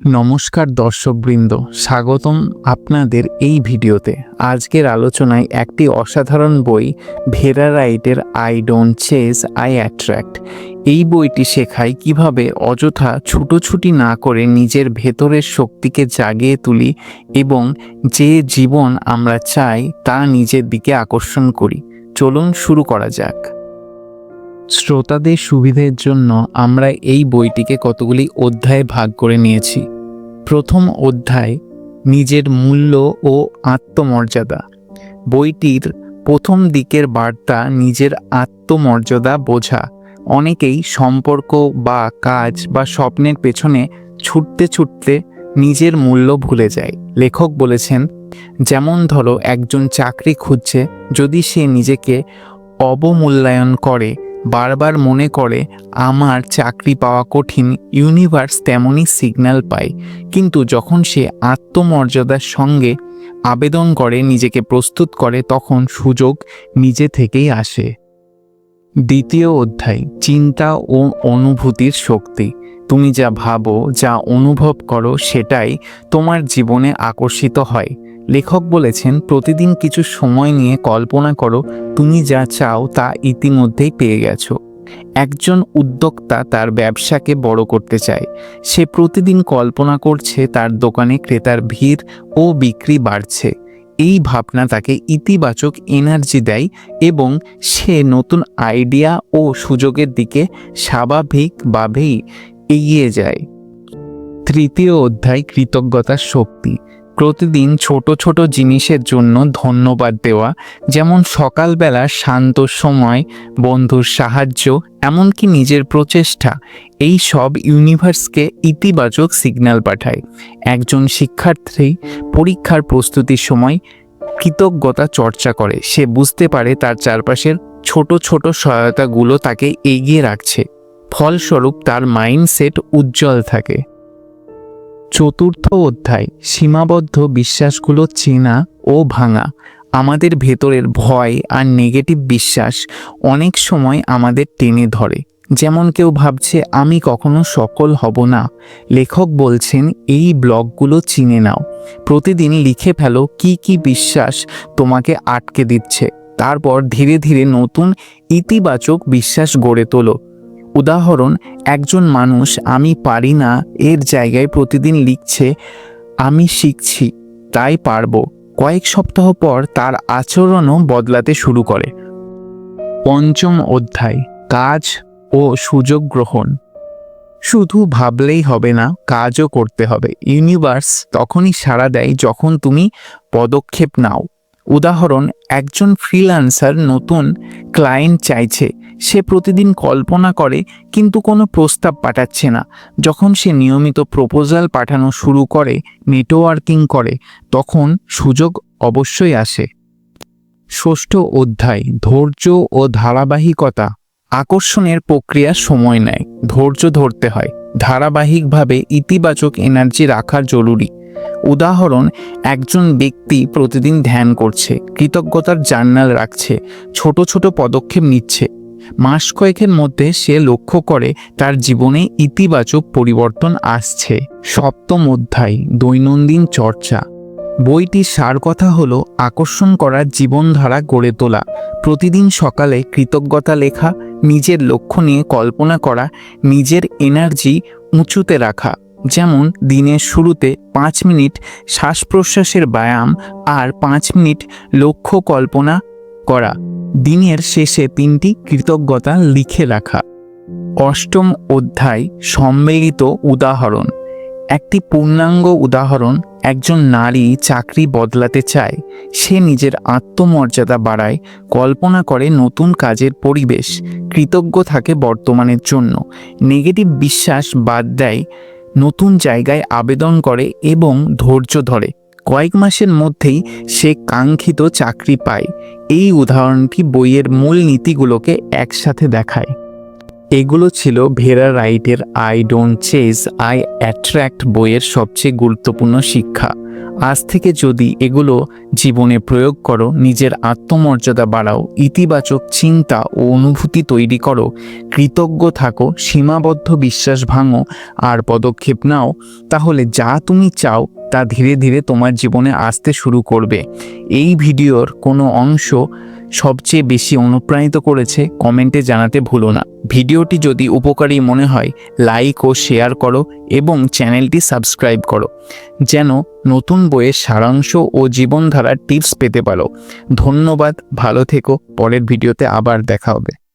নমস্কার দর্শকবৃন্দ, স্বাগতম আপনাদের এই ভিডিওতে। আজকের আলোচনায় একটি অসাধারণ বই, ভেরা রাইটের I don't chase, I attract. এই বইটি শেখায় কীভাবে অযথা ছুটোছুটি না করে নিজের ভেতরের শক্তিকে জাগিয়ে তুলি এবং যে জীবন আমরা চাই তা নিজের দিকে আকর্ষণ করি। চলুন শুরু করা যাক। শ্রোতাদের সুবিধের জন্য আমরা এই বইটিকে কতগুলি অধ্যায়ে ভাগ করে নিয়েছি। প্রথম অধ্যায়, নিজের মূল্য ও আত্মমর্যাদা। বইটির প্রথম দিকের বার্তা নিজের আত্মমর্যাদা বোঝা। অনেকেই সম্পর্ক বা কাজ বা স্বপ্নের পেছনে ছুটতে ছুটতে নিজের মূল্য ভুলে যায়। লেখক বলেছেন, যেমন ধরো একজন চাকরি খুঁজছে, যদি সে নিজেকে অবমূল্যায়ন করে বারবার মনে করে, আমার চাকরি পাওয়া কঠিন ইউনিভার্স তেমনই সিগন্যাল পায়। কিন্তু যখন সে আত্মমর্যাদার সঙ্গে আবেদন করে, নিজেকে প্রস্তুত করে, তখন সুযোগ নিজে থেকেই আসে। দ্বিতীয় অধ্যায়, চিন্তা ও অনুভূতির শক্তি। তুমি যা ভাবো, যা অনুভব করো, সেটাই তোমার জীবনে আকর্ষিত হয়। লেখক বলেছেন, প্রতিদিন কিছু সময় নিয়ে কল্পনা করো, তুমি যা চাও তা ইতিমধ্যেই পেয়ে গেছো। একজন উদ্যোক্তা তার ব্যবসাকে বড় করতে চায়। সে প্রতিদিন কল্পনা করছে তার দোকানে ক্রেতার ভিড় ও বিক্রি বাড়ছে। এই ভাবনা তাকে ইতিবাচক এনার্জি দেয় এবং সে নতুন আইডিয়া ও সুযোগের দিকে স্বাভাবিকভাবেই এগিয়ে যায়। তৃতীয় অধ্যায় কৃতজ্ঞতার শক্তি। প্রতিদিন ছোট ছোট জিনিসের জন্য ধন্যবাদ দেওয়া, যেমন সকালবেলা শান্ত সময়, বন্ধুর সাহায্য, এমনকি নিজের প্রচেষ্টা, এই সব ইউনিভার্সকে ইতিবাচক সিগন্যাল পাঠায়। একজন শিক্ষার্থী পরীক্ষার প্রস্তুতির সময় কৃতজ্ঞতা চর্চা করে। সে বুঝতে পারে তার চারপাশের ছোট ছোট সহায়তাগুলো তাকে এগিয়ে রাখছে। ফলস্বরূপ তার মাইন্ডসেট উজ্জ্বল থাকে। চতুর্থ অধ্যায়, সীমাবদ্ধ বিশ্বাসগুলো চেনা ও ভাঙা। আমাদের ভেতরের ভয় আর নেগেটিভ বিশ্বাস অনেক সময় আমাদের টেনে ধরে। যেমন কেউ ভাবছে, আমি কখনো সফল হব না। লেখক বলছেন, এই ব্লগগুলো চিনে নাও। প্রতিদিন লিখে ফেলো কি কি বিশ্বাস তোমাকে আটকে দিচ্ছে। তারপর ধীরে ধীরে নতুন ইতিবাচক বিশ্বাস গড়ে তোলো। উদাহরণ, একজন মানুষ, আমি পারি না, এর জায়গায় প্রতিদিন লিখছে, আমি শিখছি, তাই পারব। কয়েক সপ্তাহ পর তার আচরণও বদলাতে শুরু করে। পঞ্চম অধ্যায়, কাজ ও সুযোগ গ্রহণ। শুধু ভাবলেই হবে না, কাজও করতে হবে। ইউনিভার্স তখনই সাড়া দেয় যখন তুমি পদক্ষেপ নাও। উদাহরণ, একজন ফ্রিল্যান্সার নতুন ক্লায়েন্ট চাইছে সে প্রতিদিন কল্পনা করে, কিন্তু কোনো প্রস্তাব পাঠাচ্ছে না। যখন সে নিয়মিত প্রপোজাল পাঠানো শুরু করে, নেটওয়ার্কিং করে, তখন সুযোগ অবশ্যই আসে। ষষ্ঠ অধ্যায়, ধৈর্য ও ধারাবাহিকতা। আকর্ষণের প্রক্রিয়া সময় নেয়, ধৈর্য ধরতে হয়। ধারাবাহিকভাবে ইতিবাচক এনার্জি রাখা জরুরি। উদাহরণ, একজন ব্যক্তি প্রতিদিন ধ্যান করছে, কৃতজ্ঞতার জার্নাল রাখছে, ছোট ছোট পদক্ষেপ নিচ্ছে মাস কয়েকের মধ্যে সে লক্ষ্য করে তার জীবনে ইতিবাচক পরিবর্তন আসছে। সপ্তম অধ্যায়, দৈনন্দিন চর্চা। বইটির সার কথা হল আকর্ষণ করার জীবনধারা গড়ে তোলা। প্রতিদিন সকালে কৃতজ্ঞতা লেখা, নিজের লক্ষ্য নিয়ে কল্পনা করা, নিজের এনার্জি উঁচুতে রাখা। যেমন দিনের শুরুতে পাঁচ মিনিট শ্বাস প্রশ্বাসের ব্যায়াম আর পাঁচ মিনিট লক্ষ্য কল্পনা করা। দিনের শেষে তিনটি কৃতজ্ঞতা লিখে রাখা। অষ্টম অধ্যায় সম্মিলিত উদাহরণ। একটি পূর্ণাঙ্গ উদাহরণ, একজন নারী চাকরি বদলাতে চায়, সে নিজের আত্মমর্যাদা বাড়ায়, কল্পনা করে নতুন কাজের পরিবেশ, কৃতজ্ঞ থাকে বর্তমানের জন্য নেগেটিভ বিশ্বাস বাদ দেয়, নতুন জায়গায় আবেদন করে এবং ধৈর্য ধরে। কয়েক মাসের মধ্যেই সে কাঙ্ক্ষিত চাকরি পায়। এই উদাহরণটি বইয়ের মূল নীতিগুলোকে একসাথে দেখায়। এগুলো ছিল ভেরা রাইটের I don't chase, I attract বইয়ের সবচেয়ে গুরুত্বপূর্ণ শিক্ষা। আজ থেকে যদি এগুলো জীবনে প্রয়োগ করো, নিজের আত্মমর্যাদা বাড়াও, ইতিবাচক চিন্তা ও অনুভূতি তৈরি করো, কৃতজ্ঞ থাকো, সীমাবদ্ধ বিশ্বাস ভাঙো আর পদক্ষেপ নাও, তাহলে যা তুমি চাও তা ধীরে ধীরে তোমার জীবনে আসতে শুরু করবে। এই ভিডিওর কোনো অংশ সবচেয়ে বেশি অনুপ্রাণিত করেছে কমেন্টে জানাতে ভুলো না। ভিডিওটি যদি উপকারী মনে হয়, লাইক ও শেয়ার করো এবং চ্যানেলটি সাবস্ক্রাইব করো, যেন নতুন বইয়ের সারাংশ ও জীবনধারার টিপস পেতে পারো। ধন্যবাদ, ভালো থেকো, পরের ভিডিওতে আবার দেখা হবে।